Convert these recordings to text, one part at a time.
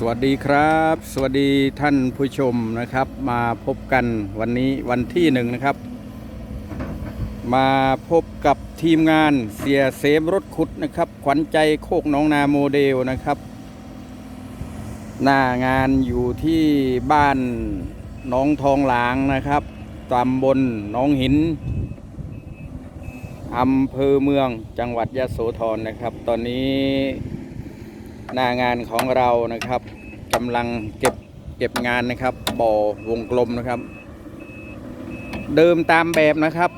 สวัสดีครับ สวัสดีท่านผู้ชมนะครับ มาพบกันวันนี้วันที่หนึ่งนะครับ มาพบกับทีมงานเสียเสมรถขุดนะครับ ขวัญใจโคกน้องนาโมเดลนะครับ หน้างานอยู่ที่บ้านน้องทองหลางนะครับตำบลน้องหินอำเภอเมืองจังหวัดยะโสธรนะครับ ตอนนี้ หน้างานของเรานะครับกำลังเก็บเก็บงานนะครับ บ่อวงกลมนะครับ เดิมตามแบบนะครับ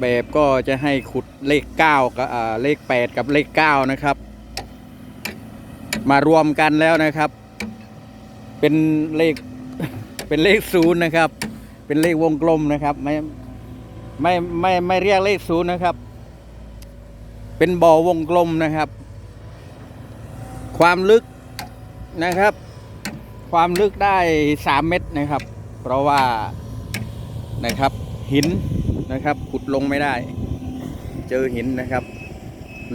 แบบก็จะให้ขุดเลข 9กับเลข 8 กับเลข 9 นะครับ มารวมกันแล้วนะครับ เป็นเลขเป็นเลขศูนย์นะครับ เป็นเลขวงกลมนะครับ ไม่ไม่ไม่ไม่เรียกเลขศูนย์นะครับ เป็นบ่อวงกลมนะครับ ความลึกนะครับ ความลึกได้ 3 เมตรนะครับ เพราะว่านะครับหินนะครับ ขุดลงไม่ได้ เจอหินนะครับ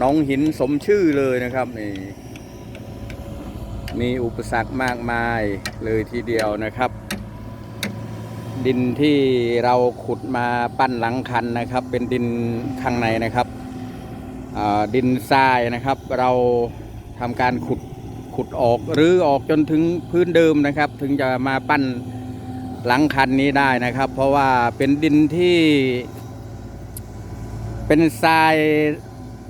น้องหินสมชื่อเลยนะครับนี่มีอุปสรรคมากมายเลยทีเดียวนะครับ ดินที่เราขุดมาปั้นหลังคันนะครับ เป็นดินข้างในนะครับดินทรายนะครับ เรา ทำการขุดขุดออกหรือออกจนถึงพื้นเดิมนะครับ ถึงจะมาปั้นหลังคันนี้ได้นะครับ เพราะว่าเป็นดินที่เป็นทราย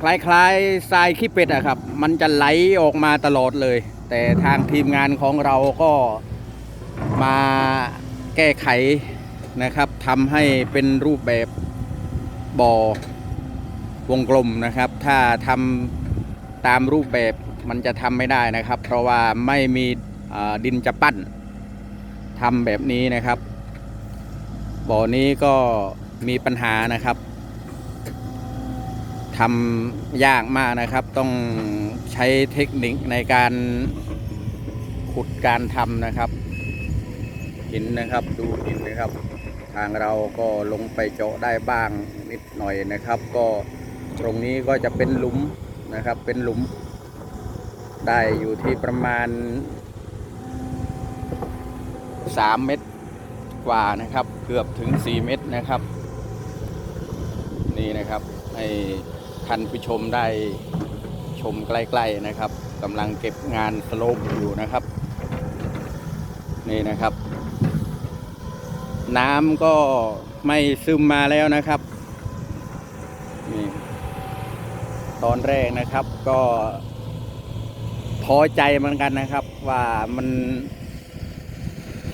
คล้ายๆทรายขี้เป็ดอะครับ มันจะไหลออกมาตลอดเลย แต่ทางทีมงานของเราก็มาแก้ไขนะครับทำให้เป็นรูปแบบบ่อวงกลมนะครับ ถ้าทำตามรูปแบบ มันจะทำไม่ได้นะครับ เพราะว่าไม่มีดินจะปั้นทำแบบนี้นะครับ บ่อนี้ก็มีปัญหานะครับทำยากมากนะครับ ต้องใช้เทคนิคในการขุดการทำนะครับหินนะครับดูหินนะครับ ทางเราก็ลงไปเจาะได้บ้างนิดหน่อยนะครับ ก็ตรงนี้ก็จะเป็นหลุมนะครับ เป็นหลุม ได้อยู่ที่ประมาณ 3 เมตรกว่านะครับ เกือบถึง 4 เมตรนะครับ นี่นะครับ ให้ท่านผู้ชมได้ชมใกล้ ๆนะครับกำลังเก็บงานสโลปอยู่นะครับ นี่นะครับ น้ำก็ไม่ซึมมาแล้วนะครับนี่ตอนแรกนะครับก็ ท้อใจเหมือนกันนะครับ ว่ามัน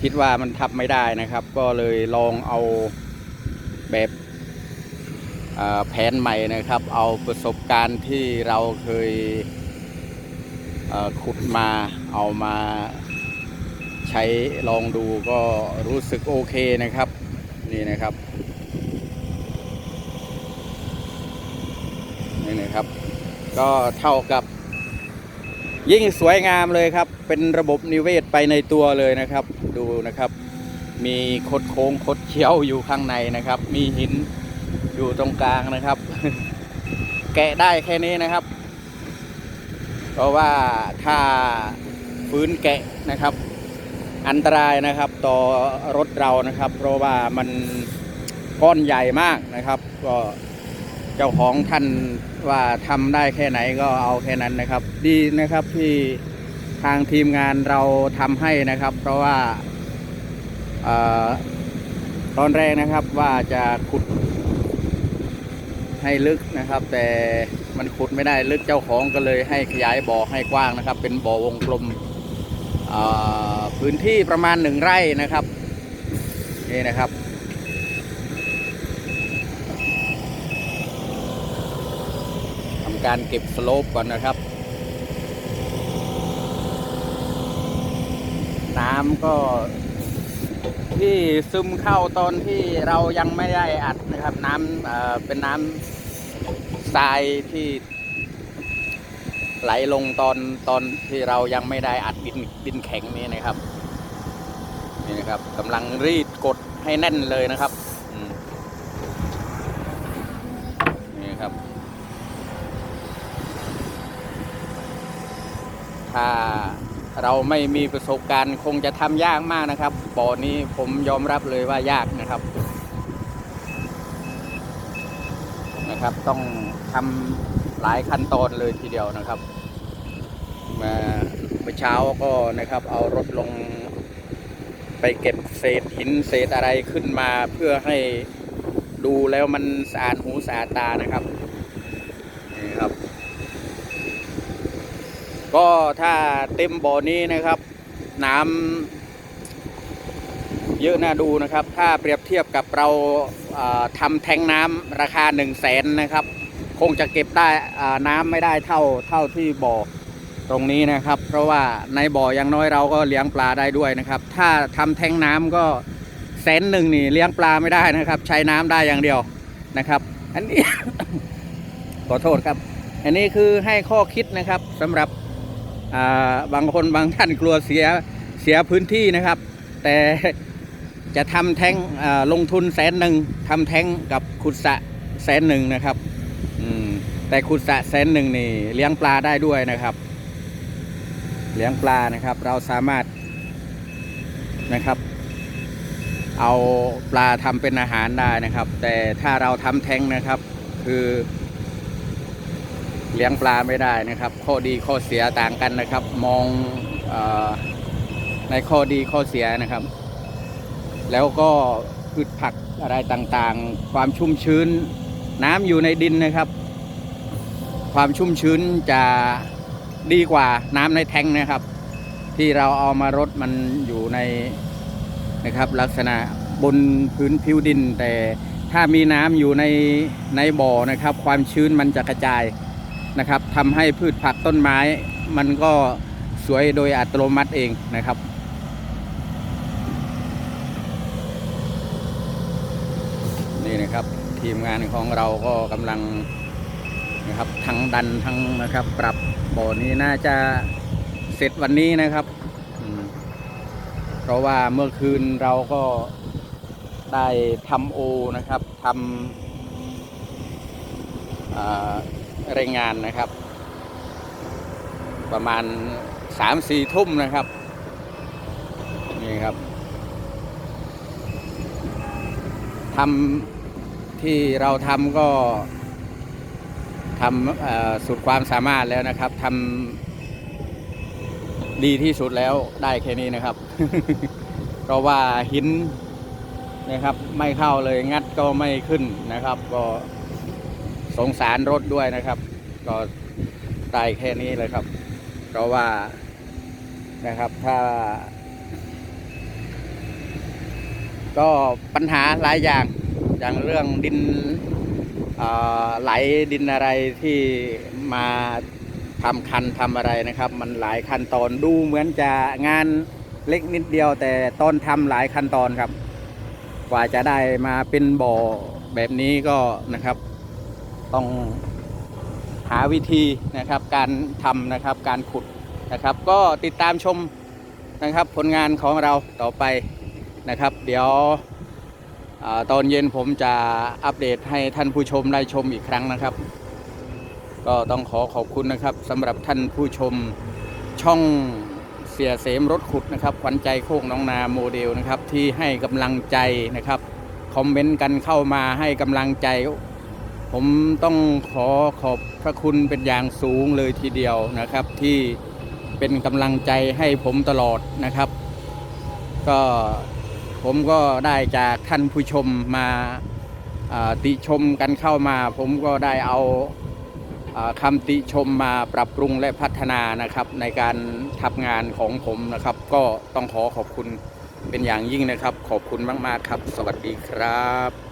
คิดว่ามันทำไม่ได้นะครับ ก็เลยลองเอาแบบแผนใหม่นะครับ เอาประสบการณ์ที่เราเคยขุดมาเอามาใช้ลองดูก็รู้สึกโอเคนะครับ นี่นะครับ นี่นะครับ ก็เท่ากับ ยิ่งสวยงามเลยครับ เป็นระบบนิเวศไปในตัวเลยนะครับ ดูนะครับ มีคดโค้งคดเคี้ยวอยู่ข้างในนะครับ มีหินอยู่ตรงกลางนะครับ แกะได้แค่นี้นะครับ เพราะว่าถ้าฟื้นแกะนะครับ อันตรายนะครับต่อรถเรานะครับ เพราะว่ามันก้อนใหญ่มากนะครับ ก็ เจ้าของท่านว่าทำได้แค่ไหนก็เอาแค่นั้นนะครับ ดีนะครับที่ทางทีมงานเราทำให้นะครับ เพราะว่าอตอนแรกนะครับว่าจะขุดให้ลึกนะครับ แต่มันขุดไม่ได้ลึกเจ้าของก็เลยให้ขยายบ่อให้กว้างนะครับ เป็นบ่อวงกลมพื้นที่ประมาณหนึ่งไร่นะครับนี่นะครับ ทำ การเก็บสโลปก่อนนะครับ น้ำก็ที่ซึมเข้าตอนที่เรายังไม่ได้อัดนะครับ น้ำเอ่อเป็นน้ำทรายที่ไหลลงตอนตอนที่เรายังไม่ได้อัดดินดินแข็งนี่นะครับ นี่นะครับกำลังรีดกดให้แน่นเลยนะครับอืมนี่ครับ ถ้าเราไม่มีประสบการณ์คงจะทำยากมากนะครับบ่อนี้ผมยอมรับเลยว่ายากนะครับ นะครับ ต้องทำหลายขั้นตอนเลยทีเดียวนะครับมาเมื่อเช้าก็นะครับ เอารถลงไปเก็บเศษหินเศษอะไรขึ้นมาเพื่อให้ดูแล้วมันสะอาดหูสะอาดตานะครับนี่ครับ ก็ถ้าเต็มบ่อนี้นะครับ น้ำเยอะน่าดูนะครับ ถ้าเปรียบเทียบกับเราอ่าทำแทงน้ำราคา1นึ่งแสนนะครับ คงจะเก็บได้น้ำไม่ได้เท่าเท่าที่บ่อตรงนี้นะครับ เพราะว่าในบ่ออย่างน้อยเราก็เลี้ยงปลาได้ด้วยนะครับ ถ้าทำแทงน้ำก็แสนหนึ่งนี่เลี้ยงปลาไม่ได้นะครับ ใช้น้ำได้อย่างเดียวนะครับ อันนี้ขอโทษครับ อันนี้คือให้ข้อคิดนะครับสำหรับ บางคนบางท่านกลัวเสียเสียพื้นที่นะครับ แต่จะทำแท้งลงทุนแสนหนึ่งทำแท้งกับขุดสะแสนหนึ่งนะครับแต่ขุดสะแสนหนึ่งนี่เลี้ยงปลาได้ด้วยนะครับ เลี้ยงปลานะครับ เราสามารถนะครับ เอาปลาทำเป็นอาหารได้นะครับ แต่ถ้าเราทำแท้งนะครับ คือ เลี้ยงปลาไม่ได้นะครับ ข้อดีข้อเสียต่างกันนะครับ มองออในข้อดีข้อเสียนะครับ แล้วก็พืชผักอะไรต่างๆ ความชุ่มชื้น น้ำอยู่ในดินนะครับ ความชุ่มชื้นจะดีกว่าน้ำในแทงนะครับ ที่เราเอามารดมันอยู่ในนะครับ ลักษณะบนพื้นผิวดิน แต่ถ้ามีน้ำอยู่ในในบ่อนะครับ ความชื้นมันจะกระจาย นะครับทำให้พืชผักต้นไม้ มันก็สวยโดยอัตโนมัติเองนะครับ นี่นะครับทีมงานของเราก็กำลังนะครับทั้งดันทั้งนะครับปรับบ่อนี้น่าจะเสร็จวันนี้นะครับเพราะว่าเมื่อคืนเราก็ได้ทำโอนะครับทำ รายงานนะครับ ประมาณสามสี่ทุ่มนะครับ นี่ครับทำที่เราทำก็ทำสุดความสามารถแล้วนะครับทำดีที่สุดแล้วได้แค่นี้นะครับ เพราะว่าหินนะครับ ไม่เข้าเลยงัดก็ไม่ขึ้นนะครับ ก็ สงสารรถด้วยนะครับ ก็ตายแค่นี้เลยครับ เพราะว่านะครับถ้า ก็ปัญหาหลายอย่างอย่างเรื่องดินไหลดินอะไรที่มาทำคันทำอะไรนะครับ มันหลายขั้นตอนดูเหมือนจะงานเล็กนิดเดียว แต่ตอนทำหลายขั้นตอนครับ กว่าจะได้มาเป็นบ่อแบบนี้ก็นะครับ ต้องหาวิธีนะครับการทำนะครับการขุดนะครับ ก็ติดตามชมนะครับผลงานของเราต่อไปนะครับ เดี๋ยวอตอนเย็นผมจะอัปเดตให้ท่านผู้ชมได้ชมอีกครั้งนะครับ ก็ต้องขอขอบคุณนะครับสำหรับท่านผู้ชมช่องเสียเสมรถขุดนะครับขวัญใจโคกน้องนาโมเดลนะครับที่ให้กำลังใจนะครับคอมเมนต์กันเข้ามาให้กำลังใจ ผมต้องขอขอบพระคุณเป็นอย่างสูงเลยทีเดียวนะครับ ที่เป็นกำลังใจให้ผมตลอดนะครับ ก็ผมก็ได้จากท่านผู้ชมมาาติชมกันเข้ามา ผมก็ได้เอาอาคำติชมมาปรับปรุงและพัฒนานะครับ ในการทำงานของผมนะครับ ก็ต้องขอขอบคุณเป็นอย่างยิ่งนะครับ ขอบคุณมาก ๆ ครับ สวัสดีครับ